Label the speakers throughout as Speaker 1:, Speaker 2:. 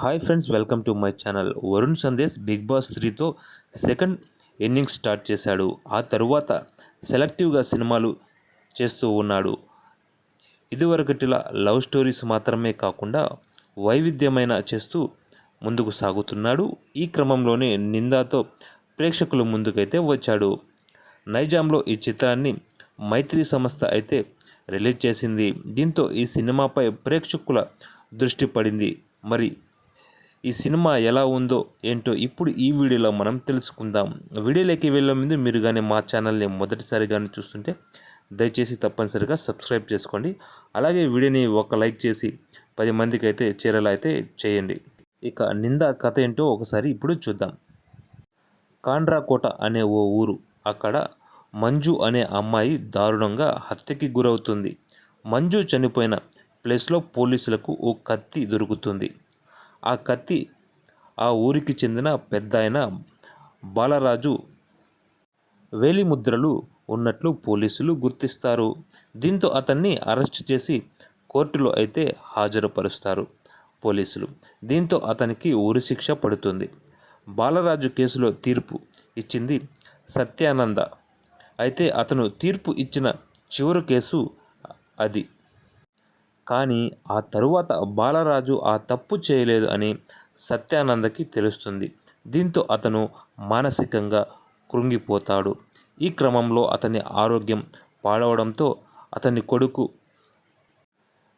Speaker 1: Hi friends welcome to my channel. Varun Sandesh big boss త్రీతో second innings start చేశాడు. ఆ తరువాత సెలెక్టివ్గా సినిమాలు చేస్తూ ఉన్నాడు. ఇదివరకటిలా లవ్ స్టోరీస్ మాత్రమే కాకుండా వైవిధ్యమైన చేస్తూ ముందుకు సాగుతున్నాడు. ఈ క్రమంలోనే నిందాతో ప్రేక్షకుల ముందుకైతే వచ్చాడు. నైజాంలో ఈ చిత్రాన్ని మైత్రి సంస్థ అయితే రిలీజ్ చేసింది. దీంతో ఈ సినిమాపై ప్రేక్షకుల దృష్టి పడింది. మరి ఈ సినిమా ఎలా ఉందో ఏంటో ఇప్పుడు ఈ వీడియోలో మనం తెలుసుకుందాం. వీడియోలోకి వెళ్ళే ముందు మీరు కానీ మా ఛానల్ని మొదటిసారి కానీ చూస్తుంటే దయచేసి తప్పనిసరిగా సబ్స్క్రైబ్ చేసుకోండి. అలాగే వీడియోని ఒక లైక్ చేసి పది మందికి అయితే చేరేలా అయితే చేయండి. ఇక నింద కథ ఏంటో ఒకసారి ఇప్పుడు చూద్దాం. కాండ్రాకోట అనే ఓ ఊరు అక్కడ మంజు అనే అమ్మాయి దారుణంగా హత్యకి గురవుతుంది. మంజు చనిపోయిన ప్లేస్లో పోలీసులకు ఓ కత్తి దొరుకుతుంది. ఆ కత్తి ఆ ఊరికి చెందిన పెద్దాయన బాలరాజు వేలిముద్రలు ఉన్నట్లు పోలీసులు గుర్తిస్తారు. దీంతో అతన్ని అరెస్ట్ చేసి కోర్టులో అయితే హాజరుపరుస్తారు పోలీసులు. దీంతో అతనికి ఊరి శిక్ష పడుతుంది. బాలరాజు కేసులో తీర్పు ఇచ్చింది సత్యానంద. అయితే అతను తీర్పు ఇచ్చిన చివరి కేసు అది. కానీ ఆ తరువాత బాలరాజు ఆ తప్పు చేయలేదు అని సత్యానందకి తెలుస్తుంది. దీంతో అతను మానసికంగా కృంగిపోతాడు. ఈ క్రమంలో అతని ఆరోగ్యం పాడవడంతో అతని కొడుకు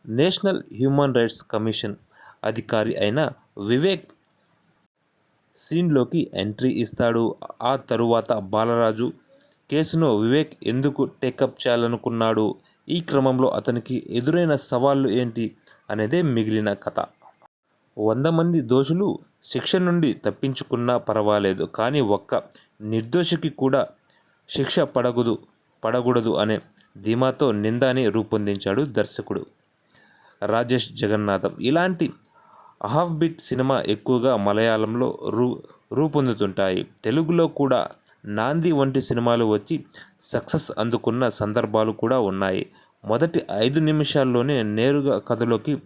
Speaker 1: నేషనల్ హ్యూమన్ రైట్స్ కమిషన్ అధికారి అయిన వివేక్ సీన్లోకి ఎంట్రీ ఇస్తాడు. ఆ తరువాత బాలరాజు కేసును వివేక్ ఎందుకు టేకప్ చేయాలనుకున్నాడు? ఈ క్రమంలో అతనికి ఎదురైన సవాళ్ళు ఏంటి అనేదే మిగిలిన కథ. వంద మంది దోషులు శిక్ష నుండి తప్పించుకున్నా పర్వాలేదు కానీ ఒక్క నిర్దోషికి కూడా శిక్ష పడగదు పడకూడదు అనే ధీమాతో నిందాని రూపొందించాడు దర్శకుడు రాజేష్ జగన్నాథం. ఇలాంటి హాఫ్ బిట్ సినిమా ఎక్కువగా మలయాళంలో రూ రూపొందుతుంటాయి. తెలుగులో కూడా నాంది వంటి సినిమాలు వచ్చి సక్సెస్ అందుకున్న సందర్భాలు కూడా ఉన్నాయి. మొదటి ఐదు నిమిషాల్లోనే నేరుగా కథలోకి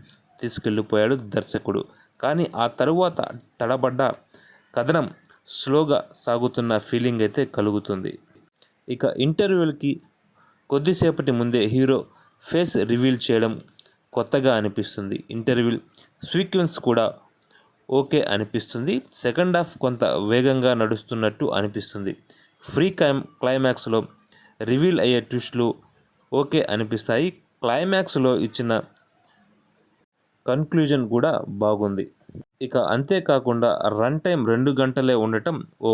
Speaker 1: తీసుకెళ్ళిపోయాడు దర్శకుడు. కానీ ఆ తరువాత తడబడ్డ కథనం స్లోగా సాగుతున్న ఫీలింగ్ అయితే కలుగుతుంది. ఇక ఇంటర్వ్యూలకి కొద్దిసేపటి ముందే హీరో ఫేస్ రివీల్ చేయడం కొత్తగా అనిపిస్తుంది. ఇంటర్వ్యూ సీక్వెన్స్ కూడా ఓకే అనిపిస్తుంది. సెకండ్ హాఫ్ కొంత వేగంగా నడుస్తున్నట్టు అనిపిస్తుంది. ఫ్రీ క్లైమ్ క్లైమాక్స్లో రివీల్ అయ్యే ట్విస్ట్లు ఓకే అనిపిస్తాయి. క్లైమాక్స్లో ఇచ్చిన కన్క్లూజన్ కూడా బాగుంది. ఇక అంతేకాకుండా రన్ టైం రెండు గంటలే ఉండటం ఓ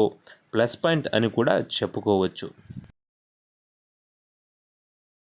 Speaker 1: ప్లస్ పాయింట్ అని కూడా చెప్పుకోవచ్చు.